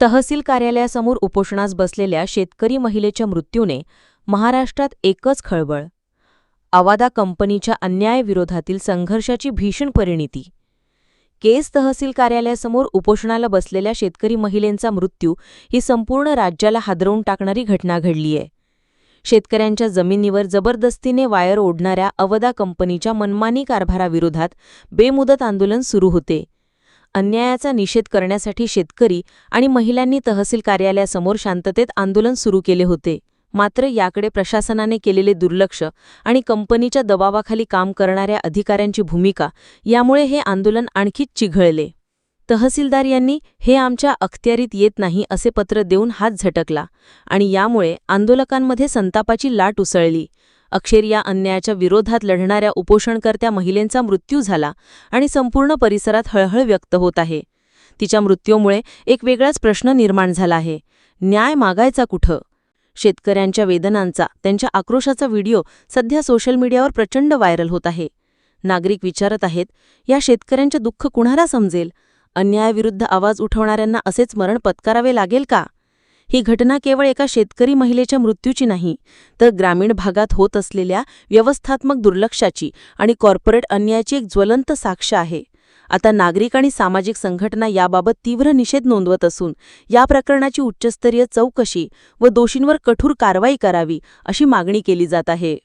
तहसील कार्यालयासमोर उपोषणास बसलेल्या शेतकरी महिलेच्या मृत्यूने महाराष्ट्रात एकच खळबळ. आवादा कंपनीच्या अन्यायविरोधातील संघर्षाची भीषण परिणिती. केस तहसील कार्यालयासमोर उपोषणाला बसलेल्या शेतकरी महिलेंचा मृत्यू ही संपूर्ण राज्याला हादरवून टाकणारी घटना घडलीय शेतकऱ्यांच्या जमिनीवर जबरदस्तीने वायर ओढणाऱ्या अवदा कंपनीच्या मनमानी कारभाराविरोधात बेमुदत आंदोलन सुरू होते. अन्यायाचा निषेध करण्यासाठी शेतकरी आणि महिलांनी तहसील कार्यालयासमोर शांततेत आंदोलन सुरू केले होते. मात्र याकडे प्रशासनाने केलेले दुर्लक्ष आणि कंपनीच्या दबावाखाली काम करणाऱ्या अधिकाऱ्यांची भूमिका यामुळे हे आंदोलन आणखीच चिघळले. तहसीलदार यांनी हे आमच्या अखत्यारीत येत नाही असे पत्र देऊन हात झटकला आणि यामुळे आंदोलकांमध्ये संतापाची लाट उसळली. अक्षर या अन्यायाच्या विरोधात लढणाऱ्या उपोषणकर्त्या महिलेंचा मृत्यू झाला आणि संपूर्ण परिसरात हळहळ व्यक्त होत आहे. तिच्या मृत्यूमुळे एक वेगळाच प्रश्न निर्माण झाला आहे. न्याय मागायचा कुठं? शेतकऱ्यांच्या वेदनांचा त्यांच्या आक्रोशाचा व्हिडिओ सध्या सोशल मीडियावर प्रचंड व्हायरल होत आहे. नागरिक विचारत आहेत या शेतकऱ्यांचे दुःख कुणाला समजेल? अन्यायाविरुद्ध आवाज उठवणाऱ्यांना असेच मरण पत्करावे लागेल का? ही घटना केवळ एका शेतकरी महिलेच्या मृत्यूची नाही तर ग्रामीण भागात होत असलेल्या व्यवस्थात्मक दुर्लक्षाची आणि कॉर्पोरेट अन्यायाची एक ज्वलंत साक्ष आहे. आता नागरिक आणि सामाजिक संघटना याबाबत तीव्र निषेध नोंदवत असून या प्रकरणाची उच्चस्तरीय चौकशी व दोषींवर कठोर कारवाई करावी अशी मागणी केली जात आहे.